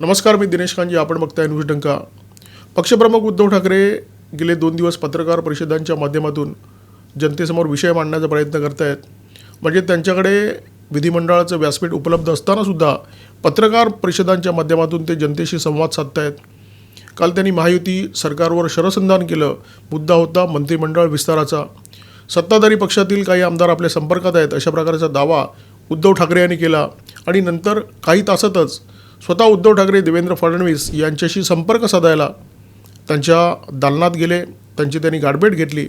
नमस्कार मी दिनेश खानजी आपण बघताय न्यूज डंका. पक्षप्रमुख उद्धव ठाकरे गेले दोन दिवस पत्रकार परिषदांच्या माध्यमातून जनतेसमोर विषय मांडण्याचा प्रयत्न करत आहेत म्हणजे त्यांच्याकडे विधिमंडळाचं व्यासपीठ उपलब्ध असतानासुद्धा पत्रकार परिषदांच्या माध्यमातून ते जनतेशी संवाद साधत आहेत काल त्यांनी महायुती सरकारवर शरसंधान केलं. मुद्दा होता मंत्रिमंडळ विस्ताराचा. सत्ताधारी पक्षातील काही आमदार आपल्या संपर्कात आहेत अशा प्रकारचा दावा उद्धव ठाकरे यांनी केला. आणि नंतर काही तासातच स्वतः उद्धव ठाकरे देवेंद्र फडणवीस यांच्याशी संपर्क साधायला त्यांच्या दालनात गेले त्यांची त्यांनी गाठभेट घेतली.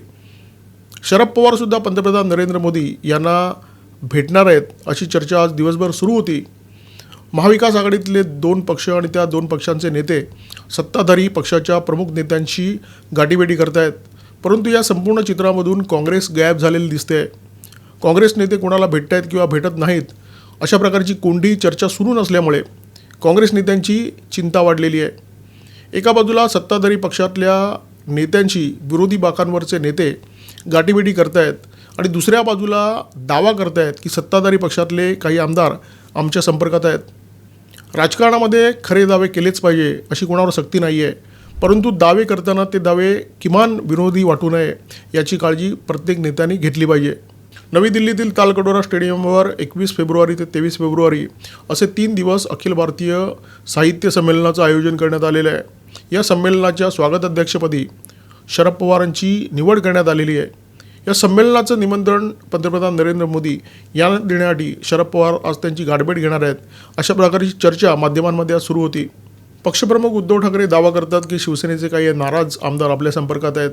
शरद पवारसुद्धा पंतप्रधान नरेंद्र मोदी यांना भेटणार आहेत अशी चर्चा आज दिवसभर सुरू होती. महाविकास आघाडीतले दोन पक्ष आणि त्या दोन पक्षांचे नेते सत्ताधारी पक्षाच्या प्रमुख नेत्यांशी गाठीभेटी करतायत. परंतु या संपूर्ण चित्रामधून काँग्रेस गायब झालेली दिसते. काँग्रेस नेते कोणाला भेटत आहेत किंवा भेटत नाहीत अशा प्रकारची कोणतीही चर्चा सुरू नसल्यामुळे काँग्रेस नेत्यांची चिंता वाढलेली आहे. एका बाजूला सत्ताधारी पक्षातल्या नेत्यांशी विरोधी बाकांवरचे नेते गाठीभेटी करतायत आणि दुसऱ्या बाजूला दावा करतायत की सत्ताधारी पक्षातले काही आमदार आमच्या संपर्कात आहेत. राजकारणामध्ये खरे दावे केलेच पाहिजे अशी कोणावर सक्ती नाही आहे परंतु दावे करताना ते दावे किमान विरोधी वाटू नये याची काळजी प्रत्येक नेत्याने घेतली पाहिजे. नवी दिल्लीतील तालकडोरा स्टेडियमवर एकवीस फेब्रुवारी ते तेवीस फेब्रुवारी असे तीन दिवस अखिल भारतीय साहित्य संमेलनाचं आयोजन करण्यात आलेलं आहे. या संमेलनाच्या स्वागताध्यक्षपदी शरद पवारांची निवड करण्यात आलेली आहे. या संमेलनाचं निमंत्रण पंतप्रधान नरेंद्र मोदी यांना देण्यासाठी शरद पवार आज त्यांची गाठभेट घेणार आहेत. अशा प्रकारची चर्चा माध्यमांमध्ये आज सुरू होती. पक्षप्रमुख उद्धव ठाकरे दावा करतात की शिवसेनेचे काही नाराज आमदार आपल्या संपर्कात आहेत.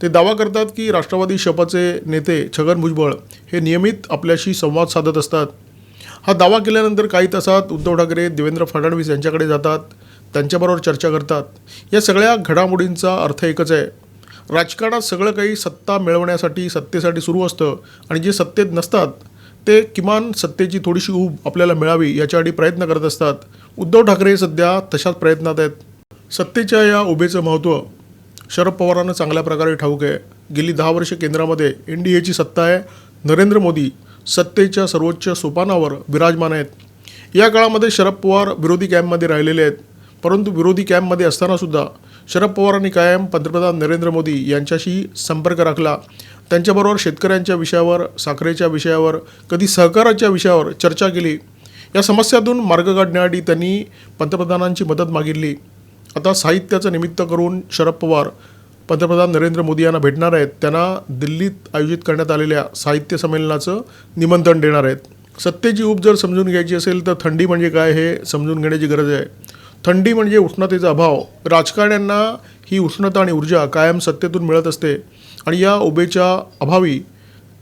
ते दावा करतात की राष्ट्रवादी शपाचे नेते छगन भुजबळ हे नियमित आपल्याशी संवाद साधत असतात. हा दावा केल्यानंतर काही तासात उद्धव ठाकरे देवेंद्र फडणवीस यांच्याकडे जातात. त्यांच्याबरोबर चर्चा करतात. या सगळ्या घडामोडींचा अर्थ एकच आहे. राजकारणात सगळं काही सत्ता मिळवण्यासाठी सत्तेसाठी सुरू असतं आणि जे सत्तेत नसतात ते किमान सत्तेची थोडीशी ऊब आपल्याला मिळावी याच्यासाठी प्रयत्न करत असतात. उद्धव ठाकरे सध्या तशाच प्रयत्नात आहेत. सत्तेच्या या उभेचं महत्त्व शरद पवारांना चांगल्या प्रकारे ठाऊक आहे. गेली दहा वर्षे केंद्रामध्ये एन डी एची सत्ता आहे. नरेंद्र मोदी सत्तेच्या सर्वोच्च सोपानावर विराजमान आहेत. या काळामध्ये शरद पवार विरोधी कॅम्पमध्ये राहिलेले आहेत. परंतु विरोधी कॅम्पमध्ये असतानासुद्धा शरद पवारांनी कायम पंतप्रधान नरेंद्र मोदी यांच्याशी संपर्क राखला. त्यांच्याबरोबर शेतकऱ्यांच्या विषयावर साखरेच्या विषयावर कधी सहकाराच्या विषयावर चर्चा केली. या समस्यातून मार्ग काढण्यासाठी त्यांनी पंतप्रधानांची मदत मागितली. आता साहित्याचं निमित्त करून शरद पवार पंतप्रधान नरेंद्र मोदी यांना भेटणार आहेत. त्यांना दिल्लीत आयोजित करण्यात आलेल्या साहित्य संमेलनाचं निमंत्रण देणार आहेत. सत्तेची ऊब जर समजून घ्यायची असेल तर थंडी म्हणजे काय हे समजून घेण्याची गरज आहे. थंडी म्हणजे उष्णतेचा अभाव. राजकारण्यांना ही उष्णता आणि ऊर्जा कायम सत्तेतून मिळत असते आणि या उभेच्या अभावी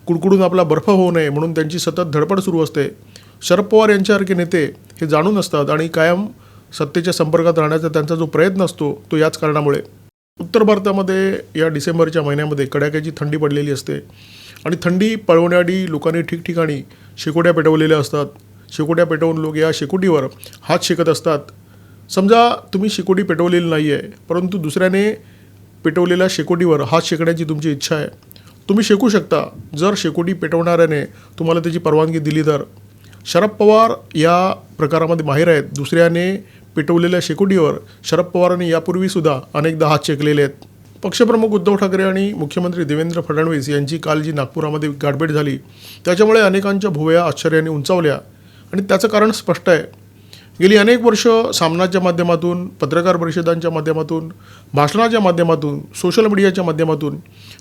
कुडकुडून आपला बर्फ होऊ नये म्हणून त्यांची सतत धडपड सुरू असते. शरद पवार यांच्यासारखे नेते हे जाणून असतात आणि कायम सत्तेच्या संपर्कात राहण्याचा त्यांचा जो प्रयत्न असतो तो याच कारणामुळे. उत्तर भारतामध्ये या डिसेंबरच्या महिन्यामध्ये कडाक्याची थंडी पडलेली असते. आणि थंडी पळवण्यासाठी लोकांनी ठिकठिकाणी शेकोट्या पेटवलेल्या असतात. शेकोट्या पेटवून लोक या शेकोटीवर हात शेकत असतात. समजा तुम्ही शेकोटी पेटवलेली नाही आहे परंतु दुसऱ्याने पेटवलेल्या शेकोटीवर हात शेकण्याची तुमची इच्छा आहे. तुम्ही शेकू शकता. जर शेकोटी पेटवणाऱ्याने तुम्हाला त्याची परवानगी दिली तर. शरद पवार या प्रकारामध्ये माहीर आहेत. दुसऱ्याने पेटवलेल्या शेकोटीवर शरद पवारांनी यापूर्वीसुद्धा अनेकदा हात शेकलेले आहेत. पक्षप्रमुख उद्धव ठाकरे आणि मुख्यमंत्री देवेंद्र फडणवीस यांची काल जी नागपुरामध्ये गाठभेट झाली त्याच्यामुळे अनेकांच्या भुवया आश्चर्याने उंचावल्या. आणि त्याचं कारण स्पष्ट आहे. गेली अनेक वर्ष सामनाच्या माध्यमातून पत्रकार परिषदांच्या माध्यमातून भाषणाच्या माध्यमातून सोशल मीडियाच्या माध्यमातून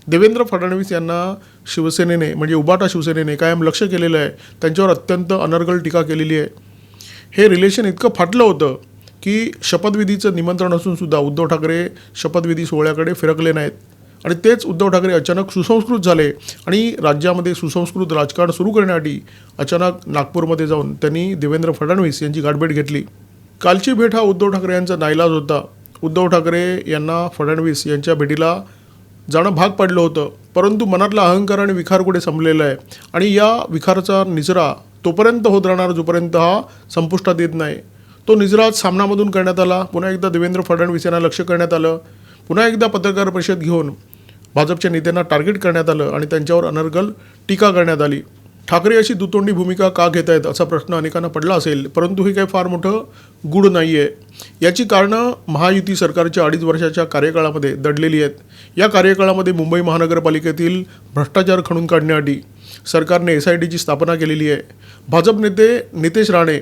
देवेंद्र फडणवीस यांना शिवसेनेने म्हणजे उबाटा शिवसेनेने कायम लक्ष केलेलं आहे. त्यांच्यावर अत्यंत अनर्गल टीका केलेली आहे. हे रिलेशन इतकं फाटलं होतं की शपथविधीचं निमंत्रण असूनसुद्धा उद्धव ठाकरे शपथविधी सोहळ्याकडे फिरकले नाहीत. आणि तेच उद्धव ठाकरे अचानक सुसंस्कृत झाले आणि राज्यामध्ये सुसंस्कृत राजकारण सुरू करण्यासाठी अचानक नागपूरमध्ये जाऊन त्यांनी देवेंद्र फडणवीस यांची गाठभेट घेतली. कालची भेट हा उद्धव ठाकरे यांचा नाईलाज होता. उद्धव ठाकरे यांना फडणवीस यांच्या भेटीला जाणं भाग पडलं होतं. परंतु मनातला अहंकार आणि विखार कुठे संपलेला आहे? आणि या विखाराचा निचरा तोपर्यंत होत राहणार जोपर्यंत हा संपुष्टात येत नाही? तो निजरा आज सामनामधून करण्यात आला. पुन्हा एकदा देवेंद्र फडणवीस यांना लक्ष करण्यात आलं. पुन्हा एकदा पत्रकार परिषद घेऊन भाजपच्या नेत्यांना टार्गेट करण्यात आलं आणि त्यांच्यावर अनर्गल टीका करण्यात आली. ठाकरे अशी दुतोंडी भूमिका का घेत आहेत असा प्रश्न अनेकांना पडला असेल परंतु हे काही फार मोठं गूढ नाही आहे याची कारणं महायुती सरकारच्या अडीच वर्षाच्या कार्यकाळामध्ये दडलेली आहेत. या कार्यकाळामध्ये मुंबई महानगरपालिकेतील भ्रष्टाचार खणून काढण्यासाठी सरकारने एस आय टीची स्थापना केलेली आहे. भाजप नेते नितेश राणे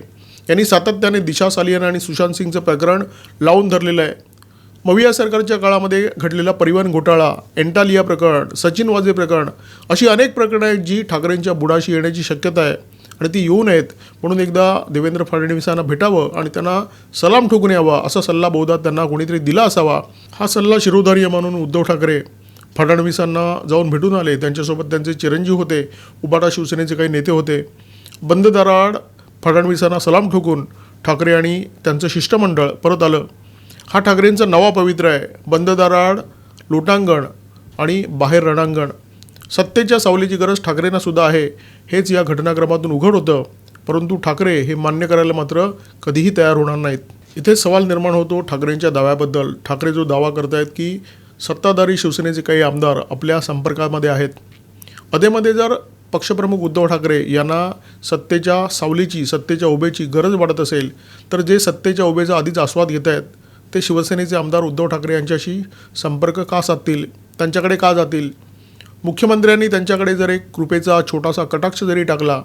यांनी सातत्याने दिशा सालियन आणि सुशांत सिंगचं प्रकरण लावून धरलेलं आहे. मविया सरकारच्या काळामध्ये घडलेला परिवहन घोटाळा एंटालिया प्रकरण सचिन वाजे प्रकरण अशी अनेक प्रकरणं आहेत जी ठाकरेंच्या बुडाशी येण्याची शक्यता आहे आणि ती येऊ नयेत म्हणून एकदा देवेंद्र फडणवीसांना भेटावं आणि त्यांना सलाम ठोकून यावा असा सल्ला बहुधा त्यांना कोणीतरी दिला असावा हा सल्ला शिरोधार्य म्हणून उद्धव ठाकरे फडणवीसांना जाऊन भेटून आले. त्यांच्यासोबत त्यांचे चिरंजीव होते उबाटा शिवसेनेचे काही नेते होते. बंद दाराआड फडणवीसांना सलाम ठोकून ठाकरे आणि त्यांचं शिष्टमंडळ परत आलं. हा ठाकरेंचा नवा पवित्र आहे. बंद दाराड लोटांगण आणि बाहेर रणांगण. सत्तेच्या सावलीची गरज ठाकरेंना सुद्धा आहे. हेच या घटनाक्रमातून उघड होतं. परंतु ठाकरे हे मान्य करायला मात्र कधीही तयार होणार नाहीत. इथे सवाल निर्माण होतो ठाकरेंच्या दाव्याबद्दल. ठाकरे जो दावा करतायत की सत्ताधारी शिवसेनेचे काही आमदार आपल्या संपर्कामध्ये आहेत. अधेमध्ये जर पक्षप्रमुख उद्धव ठाकरे यांना सत्तेच्या सावलीची सत्तेच्या उभेची गरज वाटत असेल तर जे सत्तेच्या उभेचा आधीच आस्वाद घेत आहेत ते शिवसेनेचे आमदार उद्धव ठाकरे यांच्याशी संपर्क का साधतील? त्यांच्याकडे का जातील? मुख्यमंत्र्यांनी त्यांच्याकडे जर एक कृपेचा छोटासा कटाक्ष जरी टाकला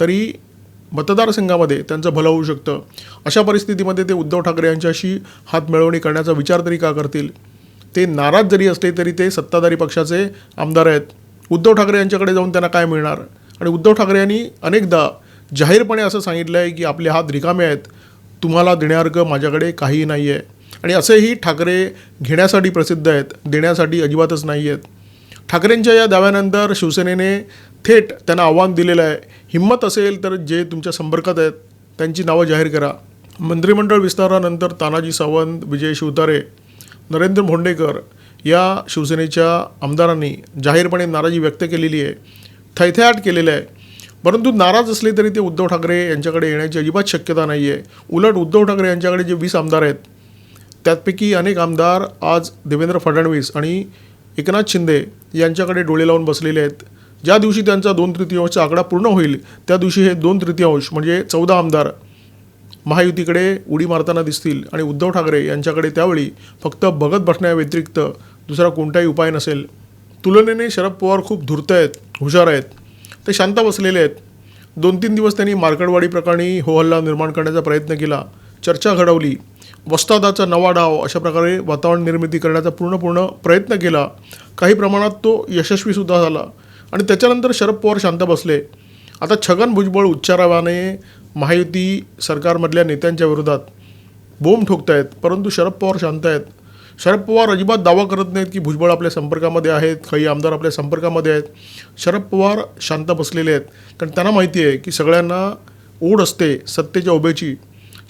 तरी मतदारसंघामध्ये त्यांचं भलं होऊ शकतं. अशा परिस्थितीमध्ये ते उद्धव ठाकरे यांच्याशी हात मिळवणी करण्याचा विचार तरी का करतील? ते नाराज जरी असले तरी ते सत्ताधारी पक्षाचे आमदार आहेत. उद्धव ठाकरे यांच्याकडे जाऊन त्यांना काय मिळणार? आणि उद्धव ठाकरे यांनी अनेकदा जाहीरपणे असं सांगितलं आहे की आपले हात रिकामे आहेत. तुम्हाला देण्यासारखं माझ्याकडे काहीही नाही आहे आणि असेही ठाकरे घेण्यासाठी प्रसिद्ध आहेत देण्यासाठी अजिबातच नाही आहेत. ठाकरेंच्या या दाव्यानंतर शिवसेनेने थेट त्यांना आव्हान दिलेलं आहे. हिंमत असेल तर जे तुमच्या संपर्कात आहेत त्यांची नावं जाहीर करा. मंत्रिमंडळ विस्तारानंतर तानाजी सावंत विजय शिवतारे नरेंद्र भोंडेकर या शिवसेनेच्या आमदारांनी जाहीरपणे नाराजी व्यक्त केलेली आहे थैथ्याट केलेलं आहे. परंतु नाराज असले तरी ते उद्धव ठाकरे यांच्याकडे येण्याची अजिबात शक्यता नाही आहे उलट उद्धव ठाकरे यांच्याकडे जे वीस आमदार आहेत त्यापैकी अनेक आमदार आज देवेंद्र फडणवीस आणि एकनाथ शिंदे यांच्याकडे डोळे लावून बसलेले आहेत. ज्या दिवशी त्यांचा दोन तृतीयांशचा आकडा पूर्ण होईल त्या दिवशी हे दोन तृतीयांश म्हणजे चौदा आमदार महायुतीकडे उडी मारताना दिसतील आणि उद्धव ठाकरे यांच्याकडे त्यावेळी फक्त बघत बसण्याव्यतिरिक्त दुसरा कोणताही उपाय नसेल. तुलनेने शरद पवार खूप धूर्त आहेत हुशार आहेत. ते शांत बसलेले आहेत. दोन तीन दिवस त्यांनी मार्कडवाडी प्रकरणी होहल्ला निर्माण करण्याचा प्रयत्न केला. चर्चा घडवली. वस्तादाचा नवा डाव अशा प्रकारे वातावरण निर्मिती करण्याचा पूर्ण पूर्ण प्रयत्न केला. काही प्रमाणात तो यशस्वीसुद्धा झाला. आणि त्याच्यानंतर शरद पवार शांत बसले. आता छगन भुजबळ उच्चारावाने महायुती सरकारमधल्या नेत्यांच्या विरोधात बोंब ठोकतायत परंतु शरद पवार शांत आहेत. शरद पवार अजिबात दावा करत नाहीत की भुजबळ आपल्या संपर्कामध्ये आहेत काही आमदार आपल्या संपर्कामध्ये आहेत. शरद पवार शांत बसलेले आहेत. कारण त्यांना माहिती आहे की सगळ्यांना ओढ असते सत्तेच्या उभेची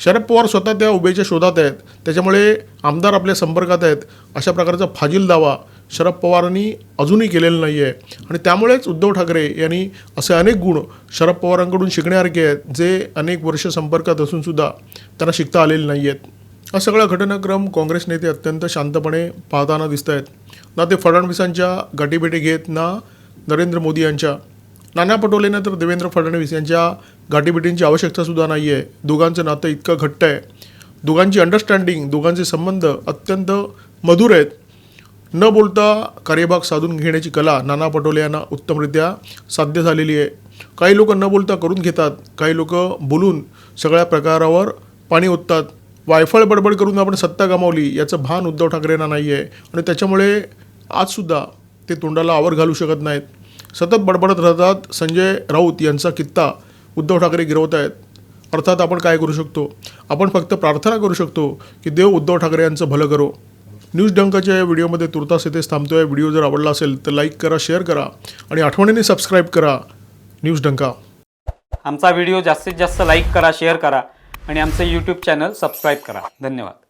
शरद पवार स्वतः त्या उभेच्या शोधात आहेत. त्याच्यामुळे आमदार आपल्या संपर्कात आहेत. अशा प्रकारचा फाजील दावा शरद पवारांनी अजूनही केलेला नाही आहे आणि त्यामुळेच उद्धव ठाकरे यांनी असे अनेक गुण शरद पवारांकडून शिकण्यासारखे आहेत जे अनेक वर्ष संपर्कात असूनसुद्धा त्यांना शिकता आलेले नाही आहेत हा सगळा घटनाक्रम काँग्रेस नेते अत्यंत शांतपणे पाहताना दिसत आहेत ना ते फडणवीसांच्या गाठीभेटी घेत ना नरेंद्र मोदी यांच्या. नाना पटोलेनं तर देवेंद्र फडणवीस यांच्या गाठीभेटींची आवश्यकतासुद्धा नाही आहे दोघांचं नातं इतकं घट्ट आहे. दोघांची अंडरस्टँडिंग दोघांचे संबंध अत्यंत मधुर आहेत. न बोलता कार्यभाग साधून घेण्याची कला नाना पटोले यांना उत्तमरित्या साध्य झालेली आहे. काही लोक न बोलता करून घेतात काही लोक बोलून सगळ्या प्रकारावर पाणी ओततात. वायफळ बडबड करून आपण सत्ता गमावली याचं भान उद्धव ठाकरेंना नाही आहे आणि त्याच्यामुळे आजसुद्धा ते तोंडाला आवर घालू शकत नाहीत. सतत बडबडत राहतात. संजय राऊत यांचा कित्ता उद्धव ठाकरे गिरवत आहेत. अर्थात आपण काय करू शकतो? आपण फक्त प्रार्थना करू शकतो की देव उद्धव ठाकरे यांचं भलं करो. न्यूज डंकाच्या या व्हिडिओमध्ये तुर्तास येथेच थांबतो आहे व्हिडिओ जर आवडला असेल तर लाईक करा शेअर करा आणि आठवणीने सबस्क्राईब करा न्यूज डंका. आमचा व्हिडिओ जास्तीत जास्त लाईक करा शेअर करा आणि आमचं यूट्यूब चॅनल सबस्क्राईब करा. धन्यवाद.